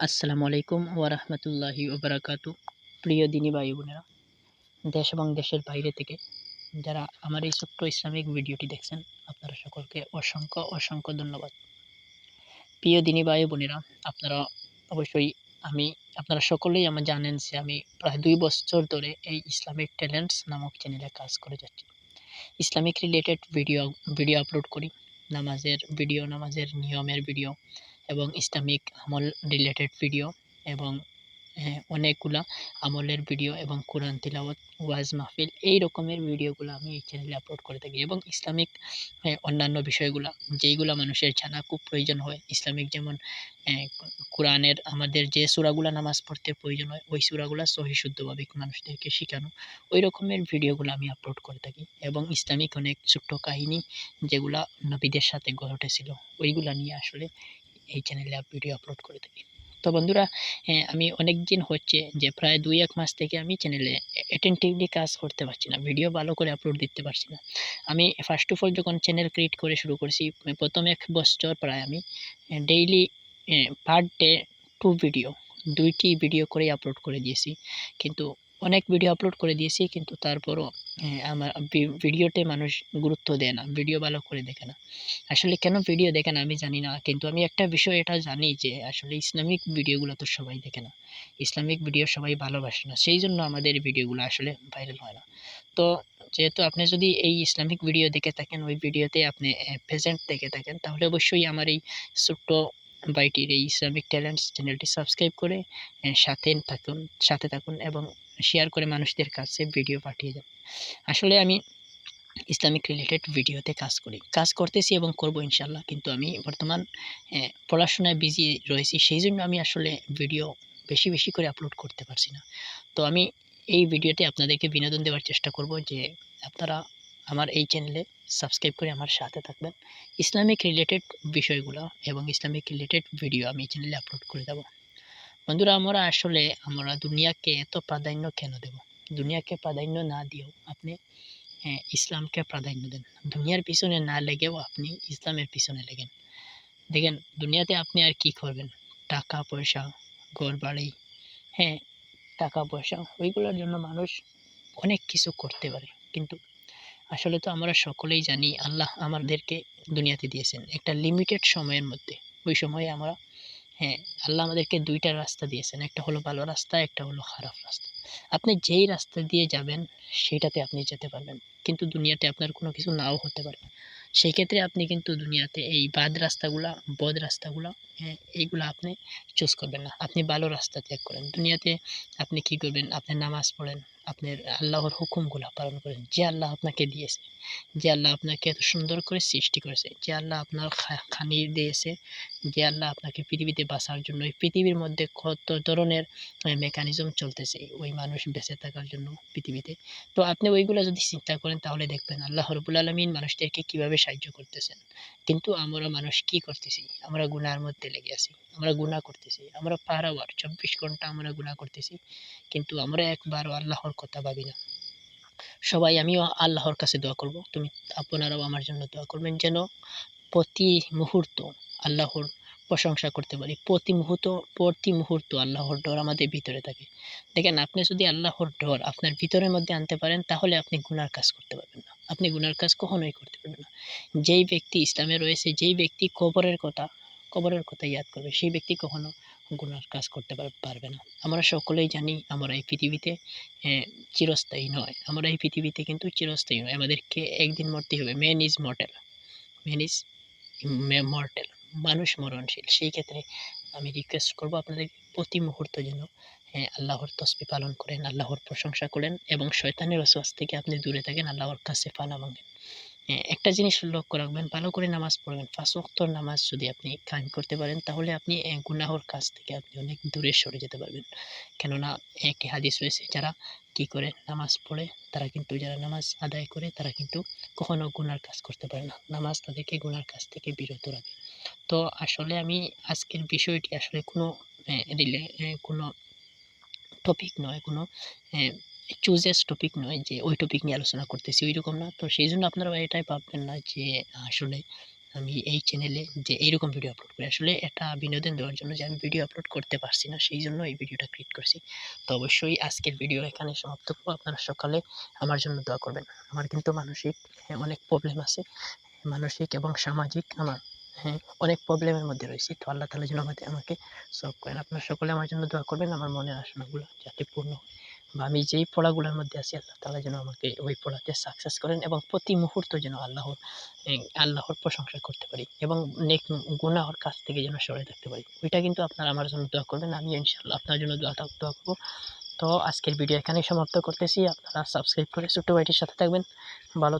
আসসালামু আলাইকুম ওয়ারহমতুল্লাহি ওবরাকাতু প্রিয় দিনী ভাই বোনেরা, দেশ এবং দেশের বাইরে থেকে যারা আমার এই ছোট্ট ইসলামিক ভিডিওটি দেখছেন, আপনারা সকলকে অসংখ্য অসংখ্য ধন্যবাদ। প্রিয় দিনী ভাই বোনেরা, আপনারা অবশ্যই আমি, আপনারা সকলেই আমার জানেন যে আমি প্রায় দুই বছর ধরে এই ইসলামিক ট্যালেন্টস নামক চ্যানেলে কাজ করে যাচ্ছি। Islamic related video video upload করি। নামাজের ভিডিও নামাজের নিয়মের ভিডিও এবং ইসলামিক আমল রিলেটেড ভিডিও এবং হ্যাঁ, অনেকগুলা আমলের ভিডিও এবং কোরআন তিলাওয়াত ওয়াজ মাহফিল এই রকমের ভিডিওগুলো আমি এই চ্যানেলে আপলোড করে থাকি এবং ইসলামিক হ্যাঁ, অন্যান্য বিষয়গুলো যেইগুলো মানুষের জানা খুব প্রয়োজন হয়। ইসলামিক যেমন কোরআনের আমাদের যে সুরাগুলা নামাজ পড়তে প্রয়োজন হয় ওই সুরাগুলো সহি শুদ্ধভাবে মানুষদেরকে শেখানো ওই রকমের ভিডিওগুলো আমি আপলোড করে থাকি এবং ইসলামিক অনেক ছোট্ট কাহিনী যেগুলা নবীদের সাথে ঘটেছিল ওইগুলা নিয়ে আসলে এই চ্যানেলে ভিডিও আপলোড করে থাকি তো বন্ধুরা আমি অনেক দিন হচ্ছে যে প্রায় দুই এক মাস থেকে আমি চ্যানেলে অ্যাটেন্টিভলি কাজ করতে পারছি না ভিডিও ভালো করে আপলোড দিতে পারছি না। আমি ফার্স্ট অফ অল যখন চ্যানেল ক্রিয়েট করে শুরু করছি, প্রথম এক বছর প্রায় আমি daily per day two video দুইটি ভিডিও করে আপলোড করে দিয়েছি। কিন্তু অনেক ভিডিও আপলোড করে দিয়েছি, কিন্তু তারপরও আমার ভিডিওতে মানুষ গুরুত্ব দেয় না, ভিডিও ভালো করে দেখে না। আসলে কেন ভিডিও দেখে না আমি জানি না, কিন্তু আমি একটা বিষয় এটা জানি যে আসলে ইসলামিক ভিডিওগুলো তো সবাই দেখে না। ইসলামিক ভিডিও সবাই ভালোবাসে না, সেই জন্য আমাদের ভিডিওগুলো আসলে ভাইরাল হয় না। তো যেহেতু আপনি যদি এই ইসলামিক ভিডিও দেখে থাকেন, ওই ভিডিওতে আপনি প্রেজেন্ট দেখে থাকেন, তাহলে অবশ্যই আমার এই ছোট্ট বাইটির এই ইসলামিক ট্যালেন্টস চ্যানেলটি সাবস্ক্রাইব করে সাথে থাকুন সাথে থাকুন এবং শেয়ার করে মানুষদের কাছে ভিডিও পাঠিয়ে দেন আসলে আমি ইসলামিক রিলেটেড ভিডিওতে কাজ করি। কাজ করতেছি এবং করব ইনশাল্লাহ কিন্তু আমি বর্তমান পড়াশোনায় বিজি রয়েছি। সেই জন্য আমি আসলে ভিডিও বেশি বেশি করে আপলোড করতে পারছি না। তো আমি এই ভিডিওতে আপনাদেরকে বিনোদন দেওয়ার চেষ্টা করব যে, আপনারা আমার এই চ্যানেলে সাবস্ক্রাইব করে আমার সাথে থাকবেন। ইসলামিক রিলেটেড বিষয়গুলো এবং ইসলামিক রিলেটেড ভিডিও আমি চ্যানেলে আপলোড করে দেবো। বন্ধুরা আমরা আসলে আমরা দুনিয়াকে এত প্রাধান্য কেন দেব? দুনিয়াকে প্রাধান্য না দিয়েও আপনি হ্যাঁ, ইসলামকে প্রাধান্য দেন। দুনিয়ার পিছনে না লেগেও আপনি ইসলামের পিছনে লেগেন। দেখেন দুনিয়াতে আপনি আর কি করবেন? টাকা পয়সা ঘর বাড়ি হ্যাঁ টাকা পয়সা ওইগুলোর জন্য মানুষ অনেক কিছু করতে পারে। কিন্তু আসলে তো আমরা সকলেই জানি আল্লাহ আমাদেরকে দুনিয়াতে দিয়েছেন। একটা লিমিটেড সময়ের মধ্যে। ওই সময়ে আমরা হ্যাঁ আল্লাহ আমাদেরকে দুইটা রাস্তা দিয়েছেন। একটা হলো ভালো রাস্তা, একটা হলো খারাপ রাস্তা। আপনি যেই রাস্তা দিয়ে যাবেন, সেটাতে আপনি যেতে পারবেন। কিন্তু দুনিয়াতে আপনার কোনো কিছু নাও হতে পারে। সেই ক্ষেত্রে আপনি কিন্তু দুনিয়াতে এই বাদ রাস্তাগুলা, বদ রাস্তাগুলো হ্যাঁ এইগুলো আপনি চুজ করবেন না। আপনি ভালো রাস্তা ত্যাগ করেন। দুনিয়াতে আপনি কি করবেন? আপনি নামাজ পড়েন, আপনার আল্লাহর হুকুমগুলো পালন করেন। যে আল্লাহ আপনাকে দিয়েছে, যে আল্লাহ আপনাকে এত সুন্দর করে সৃষ্টি করেছে, যে আল্লাহ আপনার খানি দিয়েছে যে আল্লাহ আপনাকে পৃথিবীতে বাঁচার জন্য এই পৃথিবীর মধ্যে কত ধরনের মেকানিজম চলতেছে, ওই মানুষ বেঁচে থাকার জন্য পৃথিবীতে। তো আপনি ওইগুলো যদি চিন্তা করেন, তাহলে দেখবেন আল্লাহ রবুল আলমিন মানুষদেরকে কীভাবে সাহায্য করতেছেন। কিন্তু আমরা মানুষ কি করতেছি? আমরা গুনার মধ্যে লেগে আছি, আমরা গুণা করতেছি, আমরা পারাবার চব্বিশ ঘণ্টা আমরা গুণা করতেছি, কিন্তু আমরা একবারও আল্লাহর কথা ভাবি না। সবাই আমিও আল্লাহর কাছে দোয়া করব, তুমি আপনারাও আমার জন্য দোয়া করবেন যেন প্রতি মুহূর্ত আল্লাহর প্রশংসা করতে পারি। প্রতি মুহূর্ত প্রতি মুহূর্ত আল্লাহর ডর আমাদের ভিতরে থাকে। দেখেন, আপনি যদি আল্লাহর ডর আপনার ভিতরের মধ্যে আনতে পারেন, তাহলে আপনি গুনার কাজ করতে পারবেন না। আপনি গুনার কাজ কখনোই করতে পারবেন না। যেই ব্যক্তি ইসলামে রয়েছে, যেই ব্যক্তি কবরের কথা কবরের কথা ইয়াদ করবে, সেই ব্যক্তি কখনো গুনার কাজ করতে পারবে না। আমরা সকলেই জানি, আমরা এই পৃথিবীতে চিরস্থায়ী নয়। আমরা এই পৃথিবীতে কিন্তু চিরস্থায়ী নয়। আমাদেরকে একদিন মরতে হবে। Man is mortal man is mortal মানুষ মরণশীল। সেই ক্ষেত্রে আমি রিকোয়েস্ট করব আপনাদের প্রতি মুহূর্ত যেন হ্যাঁ আল্লাহর তসবি পালন করেন, আল্লাহর প্রশংসা করেন এবং শয়তানের ওসওয়াস থেকে আপনি দূরে থাকেন, আল্লাহর কাছে পানা মাঙ্গেন একটা জিনিস লক্ষ্য রাখবেন, ভালো করে নামাজ পড়বেন। পাঁচ নামাজ যদি আপনি কায়েম করতে পারেন, তাহলে আপনি গুনাহর কাছ থেকে আপনি অনেক দূরে সরে যেতে পারবেন। কেননা একটি হাদিস রয়েছে, যারা কি করে নামাজ পড়ে, তারা কিন্তু যারা নামাজ আদায় করে, তারা কিন্তু কখনো গুনার কাজ করতে পারে না। নামাজ তাদেরকে গুনার কাছ থেকে বিরত রাখে। তো আসলে আমি আজকের বিষয়টি আসলে কোনো রিলে কোনো টপিক নয়, কোনো চুজেস টপিক নয় যে ওই টপিক নিয়ে আলোচনা করতেছি ওই রকম না। তো সেই জন্য আপনারা এটাই ভাববেন না যে আসলে আমি এই চ্যানেলে যে এইরকম ভিডিও আপলোড করি। আসলে এটা বিনোদন দেওয়ার জন্য যে আমি ভিডিও আপলোড করতে পারছি না, সেই জন্য এই ভিডিওটা ক্রিয়েট করেছি। তো অবশ্যই আজকের ভিডিও এখানে সমাপ্ত করব। আপনারা সকালে আমার জন্য দোয়া করবেন। আমার কিন্তু মানসিক অনেক প্রবলেম আছে। মানসিক এবং সামাজিক আমার হ্যাঁ অনেক প্রবলেমের মধ্যে রয়েছি। তো আল্লাহ তালা যেন আমাদের আমাকে সলভ করেন। আপনারা সকলে আমার জন্য দোয়া করবেন। আমার মনের আশাগুলো যাতে পূর্ণ হয়। বা আমি যেই পড়াগুলোর মধ্যে আছি, আল্লাহ তালা যেন আমাকে ওই পড়াতে সাকসেস করেন এবং প্রতি মুহূর্ত যেন আল্লাহর আল্লাহর প্রশংসা করতে পারি এবং নেক গুনাহর কাছ থেকে যেন সরে থাকতে পারি। ওইটা কিন্তু আপনারা আমার জন্য দোয়া করবেন। আমি ইনশাল্লাহ আপনার জন্য দোয়া দোয়া করব। তো আজকের ভিডিও এখানেই সমাপ্ত করতেছি। আপনারা সাবস্ক্রাইব করে ছোট্ট ভাইটির সাথে থাকবেন। ভালো